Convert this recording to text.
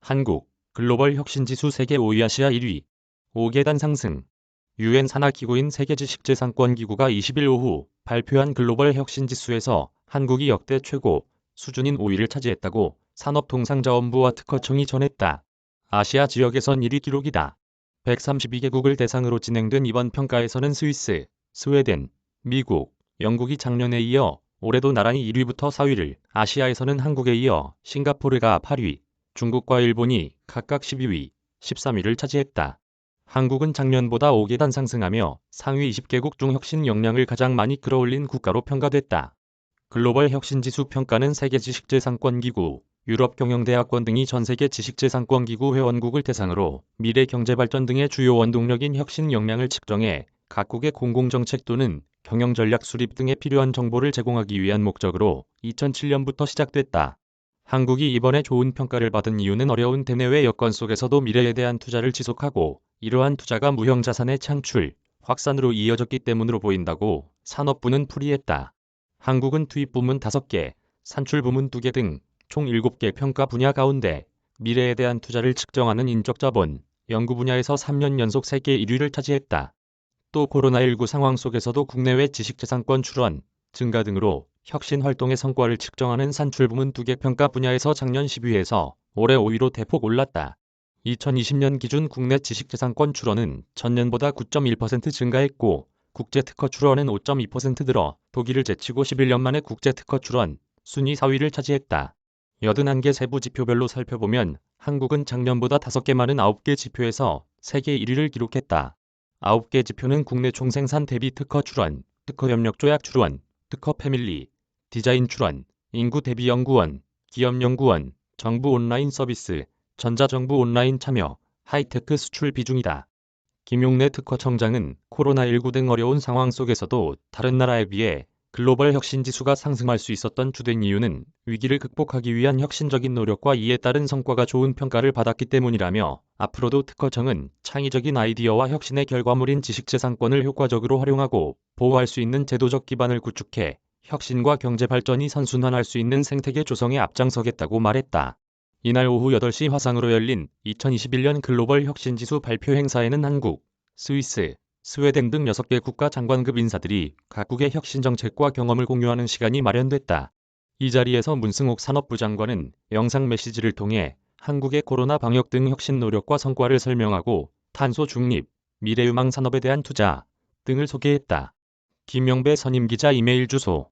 한국 글로벌 혁신지수 세계 5위 아시아 1위 5계단 상승 유엔 산하기구인 세계지식재산권기구가 20일 오후 발표한 글로벌 혁신지수에서 한국이 역대 최고 수준인 5위를 차지했다고 산업통상자원부와 특허청이 전했다. 아시아 지역에선 1위 기록이다. 132개국을 대상으로 진행된 이번 평가에서는 스위스, 스웨덴, 미국, 영국이 작년에 이어 올해도 나란히 1위부터 4위를, 아시아에서는 한국에 이어 싱가포르가 8위, 중국과 일본이 각각 12위, 13위를 차지했다. 한국은 작년보다 5계단 상승하며 상위 20개국 중 혁신 역량을 가장 많이 끌어올린 국가로 평가됐다. 글로벌 혁신지수 평가는 세계지식재산권기구, 유럽경영대학원 등이 전 세계 지식재산권기구 회원국을 대상으로 미래 경제발전 등의 주요 원동력인 혁신 역량을 측정해 각국의 공공정책 또는 경영전략 수립 등에 필요한 정보를 제공하기 위한 목적으로 2007년부터 시작됐다. 한국이 이번에 좋은 평가를 받은 이유는 어려운 대내외 여건 속에서도 미래에 대한 투자를 지속하고 이러한 투자가 무형자산의 창출, 확산으로 이어졌기 때문으로 보인다고 산업부는 풀이했다. 한국은 투입 부문 5개, 산출 부문 2개 등 총 7개 평가 분야 가운데 미래에 대한 투자를 측정하는 인적 자본, 연구 분야에서 3년 연속 세계 1위를 차지했다. 또 코로나19 상황 속에서도 국내외 지식재산권 출원, 증가 등으로 혁신 활동의 성과를 측정하는 산출 부문 2개 평가 분야에서 작년 10위에서 올해 5위로 대폭 올랐다. 2020년 기준 국내 지식재산권 출원은 전년보다 9.1% 증가했고 국제 특허 출원은 5.2% 늘어 독일을 제치고 11년 만에 국제 특허 출원 순위 4위를 차지했다. 81개 세부 지표별로 살펴보면 한국은 작년보다 5개 많은 9개 지표에서 세계 1위를 기록했다. 9개 지표는 국내 총생산 대비 특허 출원, 특허 협력 조약 출원, 특허 패밀리, 디자인 출원, 인구 대비 연구원, 기업 연구원, 정부 온라인 서비스, 전자정부 온라인 참여, 하이테크 수출 비중이다. 김용래 특허청장은 코로나19 등 어려운 상황 속에서도 다른 나라에 비해 글로벌 혁신 지수가 상승할 수 있었던 주된 이유는 위기를 극복하기 위한 혁신적인 노력과 이에 따른 성과가 좋은 평가를 받았기 때문이라며 앞으로도 특허청은 창의적인 아이디어와 혁신의 결과물인 지식재산권을 효과적으로 활용하고 보호할 수 있는 제도적 기반을 구축해 혁신과 경제 발전이 선순환할 수 있는 생태계 조성에 앞장서겠다고 말했다. 이날 오후 8시 화상으로 열린 2021년 글로벌 혁신지수 발표 행사에는 한국, 스위스, 스웨덴 등 6개 국가 장관급 인사들이 각국의 혁신 정책과 경험을 공유하는 시간이 마련됐다. 이 자리에서 문승옥 산업부 장관은 영상 메시지를 통해 한국의 코로나 방역 등 혁신 노력과 성과를 설명하고 탄소 중립, 미래유망 산업에 대한 투자 등을 소개했다. 김영배 선임 기자 이메일 주소